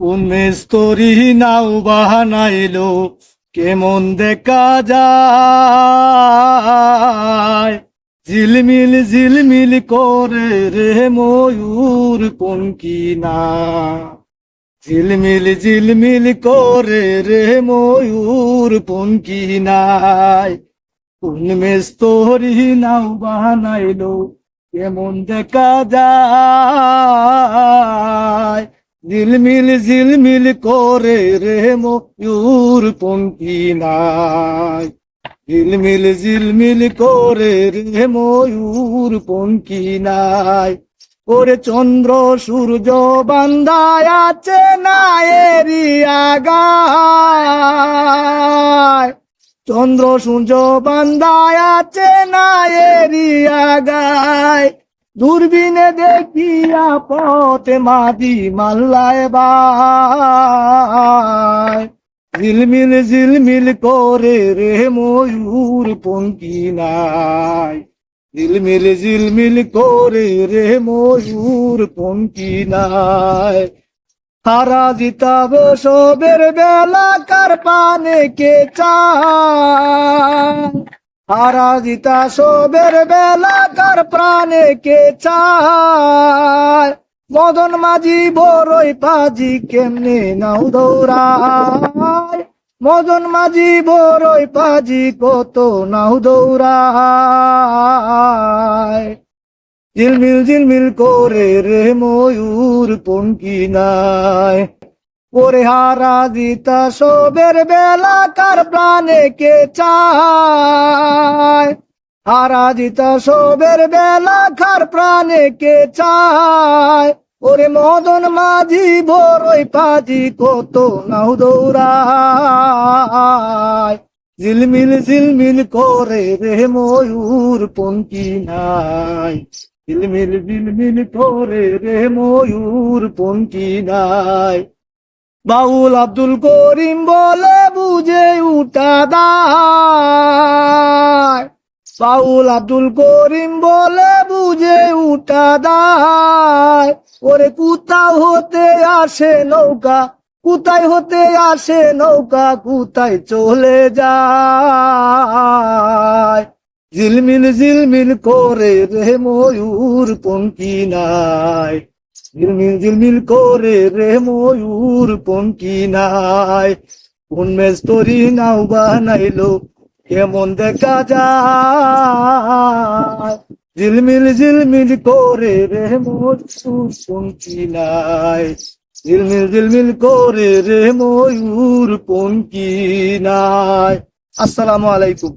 উন্মেষ তরি নাও বাহানাইলো কেমন দেখা যায়? ঝিলমিল ঝিলমিল করে রে ময়ূর পঙ্কি না? ঝিলমিল ঝিলমিল করে রে ময়ূর পঙ্কি নাই? উন্মেষ তরি নাও বাহানাইলো কেমন দেখা যায়? ঝিলমিল ঝিলমিল করে রে ময়ূর পঙ্কি নাই। ঝিলমিল ঝিলমিল করে রে ময়ূর পঙ্কি নাই। ওরে চন্দ্র সূর্য বান্দায় আছে না এরি আগায়। চন্দ্র সূর্য বান্দায় আছে না এরি আগায়। দূরবীনে দেখিয়া পথে মাদি মাল্লায় বাই ঝিলমিল ঝিলমিল করে রে ময়ূর পঙ্কি নাই। ঝিলমিল ঝিলমিল করে রে ময়ূর পঙ্কি নাই। হারা জিতাব সবের বেলা কার পানে কে চায়? জিতা সবের বেলা কার প্রাণে কে চায়? মদন মাঝি বড়ই পাজি কেমনে নাও দৌড়ায়? মদন মাঝি বড়ই পাজি কত নাও দৌড়ায়? ঝিলমিল ঝিলমিল করে রে ময়ূর পঙ্কি নাই ওরে হারা দিতা সবের বেলা, কার প্রাণে কে চায়? হারা দিতা সবের বেলা, কার প্রাণে কে চায়? ওরে মদন মাঝি বড়ই পাজি, কত নাও দৌড়ায়। ঝিলমিল ঝিলমিল করে রে ময়ূর, পঙ্কি নাই। ঝিলমিল ঝিলমিল করে রে ময়ূর, পঙ্কি নাই। বাউল আব্দুল করিম বলে বুঝে উঠা দায়। বাউল আব্দুল করিম বলে বুঝে উঠা দায়। ওরে কুতাও হতে আসে নৌকা কুতাই হতে আসে নৌকা কুতাই চলে যায়? ঝিলমিল ঝিলমিল করে রে ময়ূর পঙ্কি নাই ঝিলমিল ঝিলমিল করে রে ময়ূর পঙ্কি নাই। কোন মেজ তরি নাও বানাইলো, কেমন দেখা যায়? ঝিলমিল ঝিলমিল করে রে ময়ূর পঙ্কি নাই। ঝিলমিল ঝিলমিল করে রে ময়ূর পঙ্কি নাই। আসসালামু আলাইকুম।